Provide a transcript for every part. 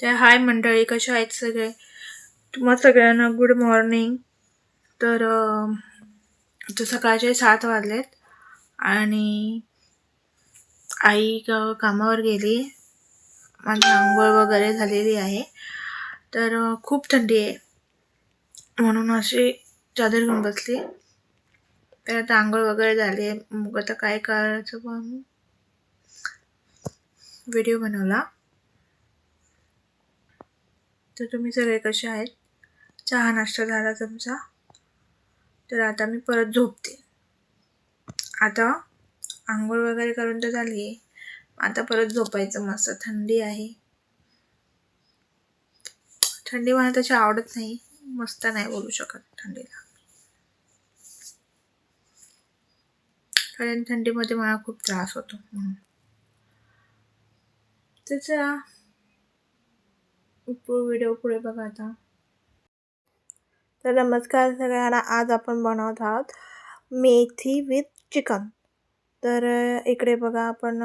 तर हाय मंडळी कशा आहेत सगळे? तुम्हा सगळ्यांना गुड मॉर्निंग तर सकाळचे सात वाजलेत आणि आई कामावर गेली. माझी आंघोळ वगैरे झालेली आहे. तर खूप थंडी आहे. म्हणून अशी चादर घेऊन बसली. तर आता आंघोळ वगैरे झाली आहे. मग आता काय करायचं पण? व्हिडिओ बनवला. तर तुम्ही सगळे कसे आहेत? चहा नाश्ता झाला तुमचा? तर आता मी परत झोपते. आता आंघोळ वगैरे करून तर झाली आहे आता परत झोपायचं. मस्त थंडी आहे. थंडी मला तशी आवडत नाही. मस्त नाही बोलू शकत थंडीला. कारण थंडीमध्ये मला खूप त्रास होतो म्हणून. तर चला. व्हिडिओ पुढे बघा आता तर नमस्कार सगळ्यांना आज आपण बनवत आहोत मेथी विथ चिकन. तर इकडे बघा आपण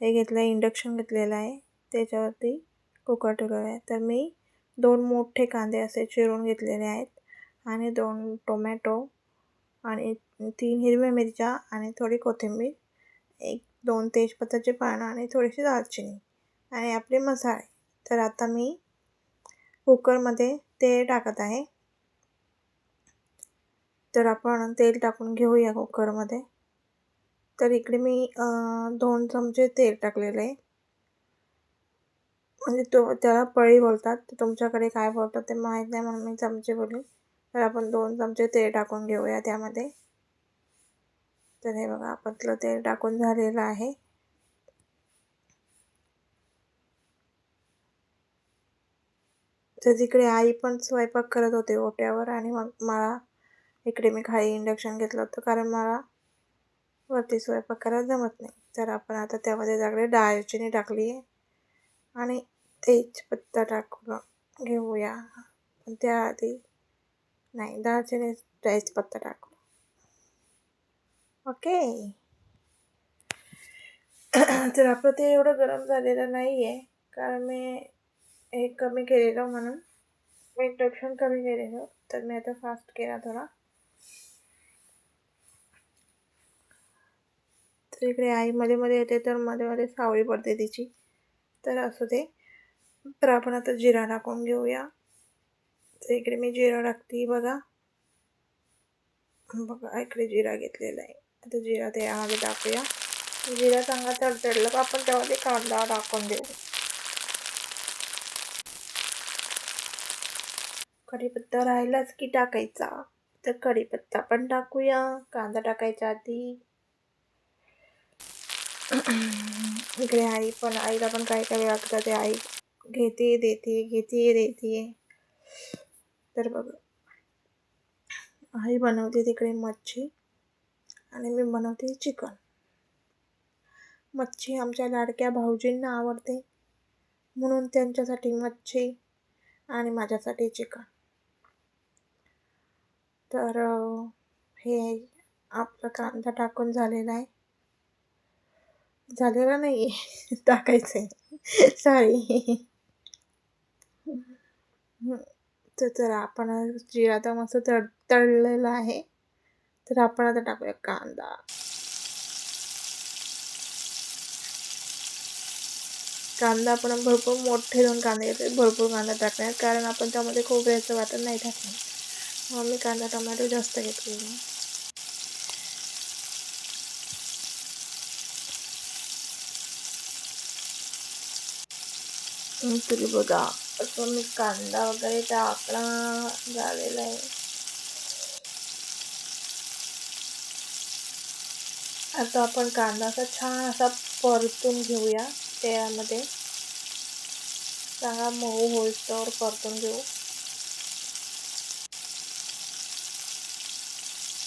हे घेतलं आहे इंडक्शन घेतलेलं आहे. त्याच्यावरती कुकर ठेवलेलं आहे. तर मी दोन मोठे कांदे असे चिरून घेतलेले आहेत आणि दोन टोमॅटो आणि तीन हिरव्या मिरच्या आणि थोडी कोथिंबीर एक दोन तेजपत्ताचे पानं आणि थोडीशी दालचिनी आणि आपले मसाले. तर आता मी कुकरमध्ये तेल टाकत आहे. तर आपण तेल टाकून घेऊया कुकरमध्ये. तर इकडे मी दोन चमचे तेल टाकलेले आहे. म्हणजे तो त्याला पळी बोलतात. तर तुमच्याकडे काय बोलतात ते माहीत नाही म्हणून मी चमचे बोलली. तर आपण दोन चमचे तेल टाकून घेऊया त्यामध्ये. तर हे बघा आपलं तेल टाकून झालेलं आहे. तर तिकडे आई पण स्वयंपाक करत होते ओट्यावर आणि मग मला इकडे मी खाली इंडक्शन घेतलं होतं कारण मला वरती स्वयंपाक करायला जमत नाही. तर आपण आता त्यामध्ये सगळे डाळचिनी टाकली आहे आणि तेजपत्ता टाकून घेऊया. पण त्याआधी नाही दालचिनी तेजपत्ता टाकू ओके. तर आपलं ते एवढं गरम झालेलं नाही आहे कारण मी हे कमी केलेलं म्हणून इंडक्शन कमी केलेलं तर मी आता फास्ट केला थोडा. तर इकडे आई मध्ये मध्ये येते तर मध्ये मध्ये सावळी पडते तिची. तर असू दे. तर आपण आता जिरा टाकून घेऊया. तर इकडे मी जिरा टाकते बघा. बघा इकडे जिरा घेतलेला आहे. आता जिरा त्यामध्ये टाकूया. जिरा चांगला तडतडला का आपण त्यामध्ये कांदा टाकून देऊ. कढीपत्ता राहिलाच की टाकायचा? तर कढीपत्ता पण टाकूया. कांदा टाकायच्या आधी. इकडे आई पण आईला पण काय काय लागतं ते आई घेते देते घेते देते. तर बघ. आई बनवते तिकडे मच्छी आणि मी बनवते चिकन. मच्छी आमच्या लाडक्या भाऊजींना आवडते. म्हणून त्यांच्यासाठी मच्छी आणि माझ्यासाठी चिकन. तर हे आपलं कांदा टाकून झालेला आहे. झालेला नाही आहे टाकायचं आहे सॉरी तर तर आपण जिरा आता मस्त तळ तळलेला आहे. तर आपण आता टाकूया कांदा. कांदा आपण भरपूर मोठे दोन कांदे घेतले. भरपूर कांदा टाकणार कारण आपण त्यामध्ये खोबऱ्याचं वाटण नाही टाकणार मग मी कांदा टोमॅटो जास्त घेतलेला तरी बघा असं मी कांदा वगैरे टाकला झालेला आहे. आता आपण कांदा असा छान असा परतून घेऊया त्यामध्ये चांगला मऊ होईस्तोवर परतून घेऊ.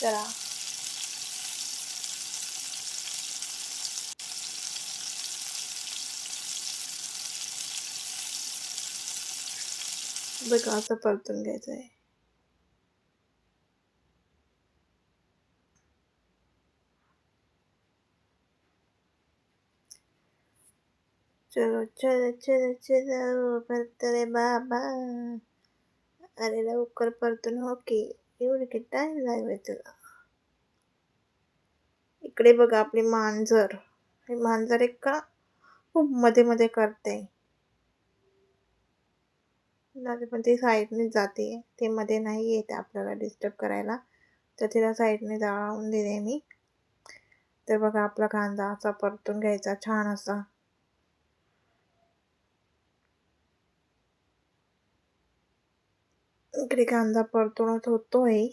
चला बघा असं परतून घ्यायचं आहे चलो चलो चलो चलो परत रे बाबा। अरे लवकर परतून हो की एवढं किती टाइम लागेल तुला? इकडे बघा आपली मांजर. हे मांजर एक का? खूप मध्ये मध्ये करते. पण ती साईडने जाते. ते मध्ये नाही येते आपल्याला डिस्टर्ब करायला. तर तिला साईडने जाळून दिले मी. तर बघा आपला कांदा असा परतून घ्यायचा छान असा. इकडे कांदा परतूनच होतोय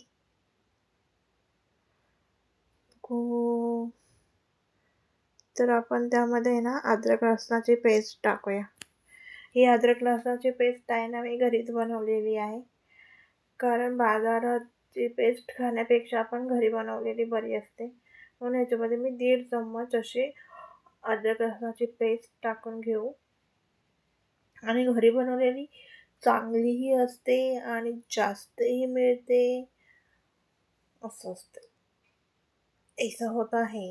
तर आपण त्यामध्ये ना अद्रक लसणाची पेस्ट टाकूया ही अद्रक लसणाची पेस्ट आहे ना मी घरीच बनवलेली आहे कारण बाजाराची पेस्ट खाण्यापेक्षा आपण घरी बनवलेली बरी असते म्हणून ह्याच्यामध्ये मी दीड चम्मच अशी अद्रक लसणाची पेस्ट टाकून घेऊ आणि घरी बनवलेली चांगलीही असते आणि जास्तही मिळते. असं असते. ऐसा होता है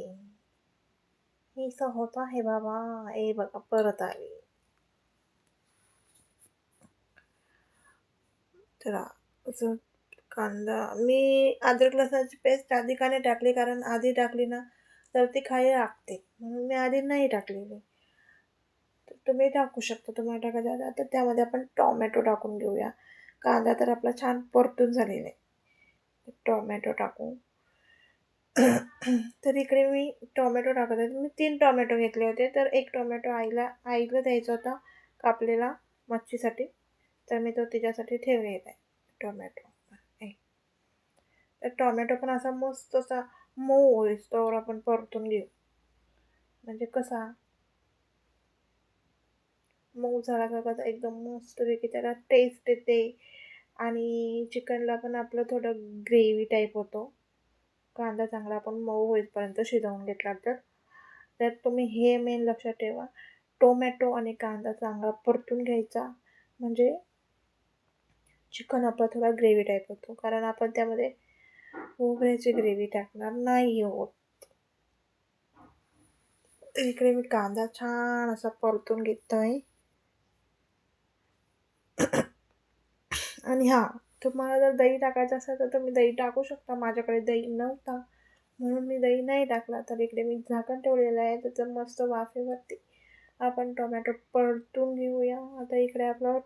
ऐसा होता है बाबा. ए बघा परत आली. तर असं कांदा. मी अद्रक लसणाची पेस्ट आधी का नाही टाकली कारण आधी टाकली ना तर ती खाली लागते. म्हणून मी आधी नाही टाकलेली. तुम्ही टाकू शकता तुम्हाला टाकायचं आता तर त्यामध्ये आपण टॉमॅटो टाकून घेऊया. कांदा तर आपला छान परतून झालेला आहे. टॉमॅटो टाकू. तर इकडे मी टॉमॅटो टाकत आहे मी तीन टॉमॅटो घेतले होते. तर एक टॉमॅटो आईला आईला द्यायचा होता कापलेला मच्छीसाठी. तर मी तो तिच्यासाठी ठेवलेला आहे टोमॅटो. तर टॉमॅटो पण असा मस्त असा मऊ होईस तोवर आपण परतून घेऊ. म्हणजे कसा? मऊ झाला का कसा एकदम मस्तपैकी त्याला टेस्ट येते. आणि चिकनला पण आपलं थोडं ग्रेव्ही टाईप होतो. कांदा चांगला आपण मऊ होईपर्यंत शिजवून घेतला तर. त्यात तुम्ही हे मेन लक्षात ठेवा. टोमॅटो आणि कांदा चांगला परतून घ्यायचा. म्हणजे चिकन आपला थोडा ग्रेव्ही टाईप होतो. कारण आपण त्यामध्ये खोबऱ्याची ग्रेव्ही टाकणार नाही होत इकडे मी कांदा छान असा परतून घेतो आहे आणि हां तुम्हाला जर दही टाकायचं असेल तर तुम्ही दही टाकू शकता. माझ्याकडे दही नव्हता. म्हणून मी दही नाही टाकला. तर इकडे मी झाकण ठेवलेलं आहे. त्याचं मस्त वाफेवरती आपण टोमॅटो परतून घेऊया. आता इकडे आपलं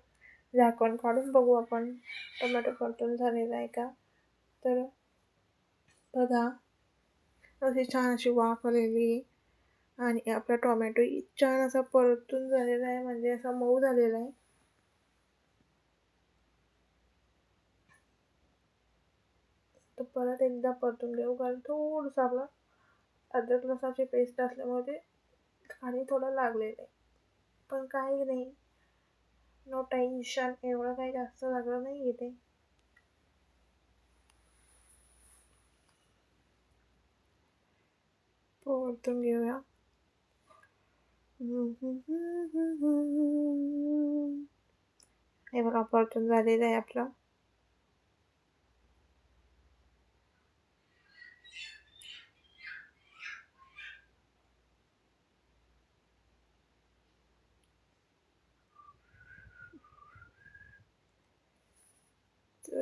झाकण काढून बघू आपण. टोमॅटो परतून झालेला आहे का? तर बघा अशी छान अशी वाफ आलेली आणि आपला टोमॅटो छान असा परतून झालेला आहे. म्हणजे असा मऊ झालेला आहे तर परत एकदा परतून घेऊ. कारण थोडंसं आपलं अद्रक लसाची पेस्ट असल्यामुळे ते खाली थोडं लागलेलं आहे. पण काही नाही. नो टेन्शन एवढं काही जास्त लागलं नाही इथे परतून घेऊया. हे बघा परतून झालेलं आहे आपलं.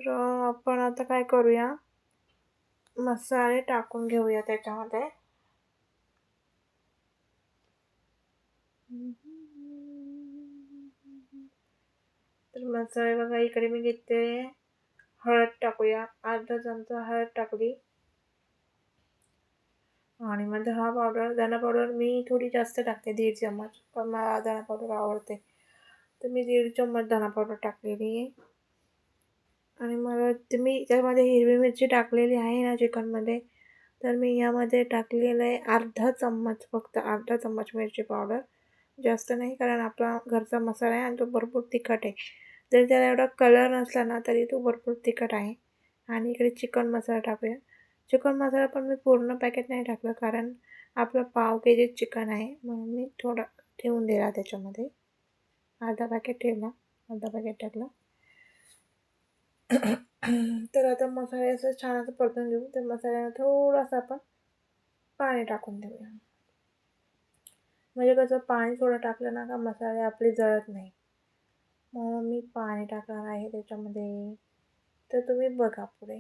तर आपण आता काय करूया? मसाले टाकून घेऊया त्याच्यामध्ये. तर मसाले बघा इकडे मी घेते. हळद टाकूया. अर्धा चमचा हळद टाकली. आणि मग दहा पावडर धना पावडर मी थोडी जास्त टाकते दीड चम्मच. पण मला धना पावडर आवडते. तर मी दीड चम्मच धना पावडर टाकलेली आहे. आणि मला तुम्ही त्यामध्ये हिरवी मिरची टाकलेली आहे ना चिकनमध्ये तर मी यामध्ये टाकलेलं आहे अर्धा चम्मच फक्त अर्धा चम्मच मिरची पावडर जास्त नाही कारण आपला घरचा मसाला आहे आणि तो भरपूर तिखट आहे. जरी त्याला एवढा कलर नसला ना तरी तो भरपूर तिखट आहे. आणि इकडे चिकन मसाला टाकूया. चिकन मसाला पण मी पूर्ण पॅकेट नाही टाकलं कारण आपलं पाव के जी चिकन आहे म्हणून मी थोडा ठेवून दिला त्याच्यामध्ये. अर्धा पॅकेट ठेवला अर्धा पॅकेट टाकला. तर आता मसाले असं छान असं परतून घेऊ. तर मसाल्याला थोडंसं आपण पाणी टाकून देऊया. म्हणजे कसं पाणी थोडं टाकलं ना का मसाले आपले जळत नाही. मग मी पाणी टाकणार आहे त्याच्यामध्ये. तर तुम्ही बघा पुढे.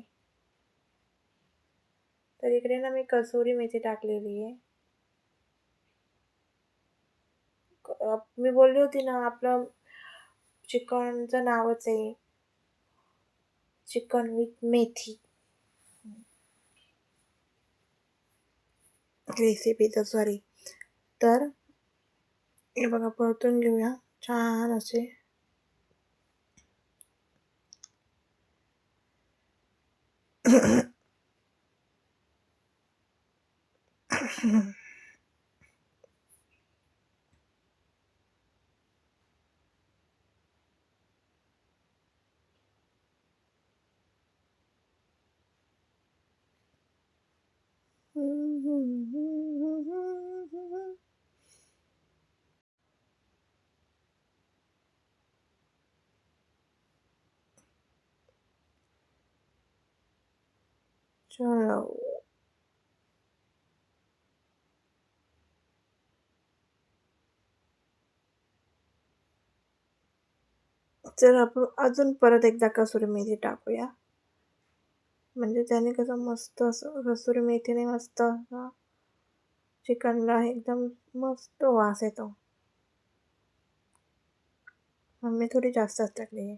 तर इकडे ना मी कसुरी मेथी टाकलेली आहे. मी बोलली होती ना आपलं चिकनचं नावच आहे. Chicken with methi. रेसिपीचं सॉरी तर हे बघा परतून घेऊया. छान असे चलो. तर आपण अजून परत एकदा कसुरी मेथी टाकूया. म्हणजे त्याने कसं मस्त असं कसुरी मेथीने मस्त असा चिकनला एकदम मस्त वास येतो. मी थोडी जास्तच टाकली आहे.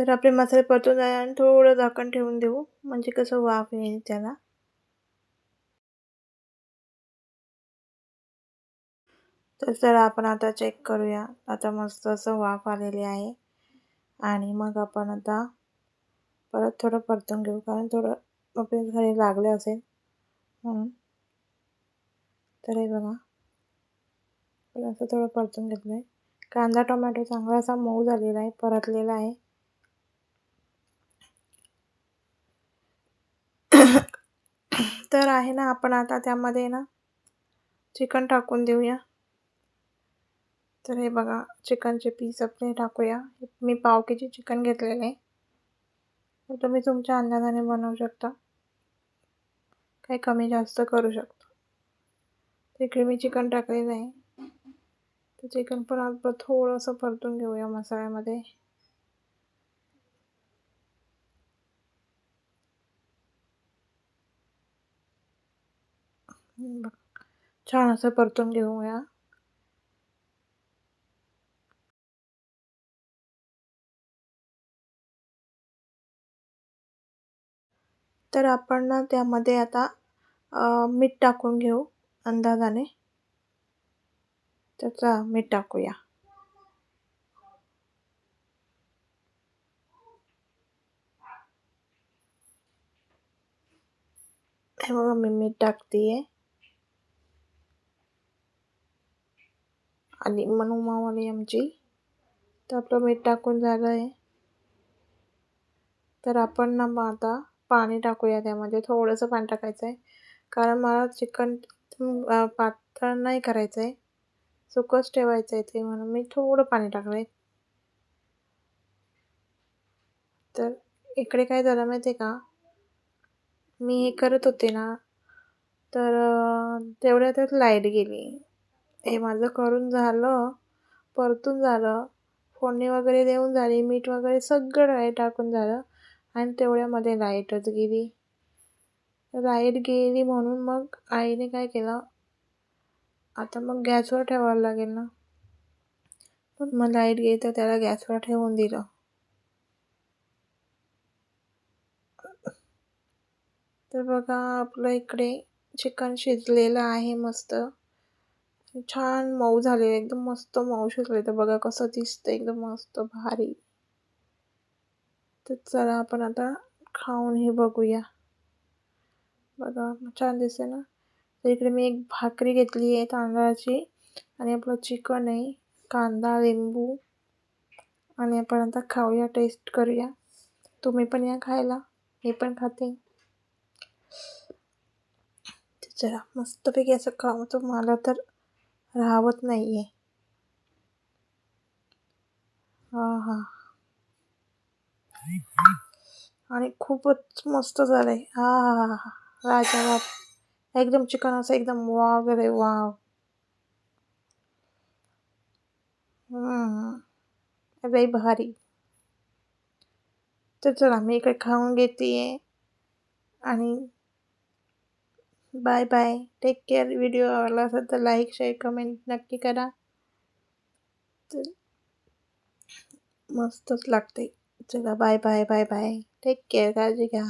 तर आपले मसाले परतून आणि थोडं झाकण ठेवून देऊ. म्हणजे कसं वाफ येईल त्याला. तर सर आपण आता चेक करूया. आता मस्त असं वाफ आलेली आहे. आणि मग आपण आता परत थोडं परतून घेऊ. कारण थोडं आपल्या घरी लागलं असेल म्हणून. तर हे बघा. असं थोडं परतून घेतलं आहे कांदा टोमॅटो चांगला असा मऊ झालेला आहे परतलेला आहे. तर आहे ना आपण आता त्यामध्ये ना चिकन टाकून देऊया. तर हे बघा चिकनचे पीस आपण टाकूया. मी पाव के जी चिकन घेतलेलं. आहे तर तुम्ही तुमच्या अंदाजाने बनवू शकता. काही कमी जास्त करू शकता. इकडे मी चिकन टाकलेलं आहे. तर चिकन पण आपण थोडंसं परतून घेऊया मसाल्यामध्ये. छान असं परतून घेऊया. तर आपण ना त्यामध्ये आता मीठ टाकून घेऊ अंदाजाने. त्याचा मीठ टाकूया. हे बघा मी मीठ टाकते आणि मनू आमची. तर आपलं मीठ टाकून झालं आहे तर आपण ना मग आता पाणी टाकूया त्यामध्ये. थोडंसं पाणी टाकायचं आहे कारण मला चिकन पातळ नाही करायचं आहे सुकंच ठेवायचं आहे ते म्हणून मी थोडं पाणी टाकलं आहे तर इकडे काय झालं माहिती आहे का? मी हे करत होते ना तर तेवढ्यातच लाइट गेली. हे माझं करून झालं परतून झालं फोडणी वगैरे देऊन झाली मीठ वगैरे सगळं हे टाकून झालं आणि तेवढ्यामध्ये लाईटच गेली. लाइट गेली म्हणून मग आईने काय केलं? आता मग गॅसवर ठेवायला लागेल ना? पण मग लाइट गेली तर त्याला गॅसवर ठेवून दिलं. तर बघा आपलं इकडे चिकन शिजलेलं आहे मस्त. छान मऊ झाले एकदम मस्त मऊ शिजले. तर बघा कसं दिसतं एकदम मस्त भारी. तर चला आपण आता खाऊन हे बघूया. बघा छान दिसते ना? तर इकडे मी एक भाकरी घेतली आहे तांदळाची आणि आपलं चिकन आहे कांदा लिंबू आणि आपण आता खाऊया टेस्ट करूया. तुम्ही पण या खायला मी पण खाते. चला मस्तपैकी असं खाऊ तर मला तर राहवत नाही आहे. हां हां आणि खूपच मस्त झालं आहे. हा हा हा हा बाप. एकदम चिकन असं एकदम वाव रे वाव. लई भारी. तर चला मी इकडे खाऊन घेते आणि bye bye. Take care video आवडला असेल तर लाईक शेअर कमेंट नक्की करा. तर मस्तच लागते चला bye bye bye bye. Take care काळजी घ्या.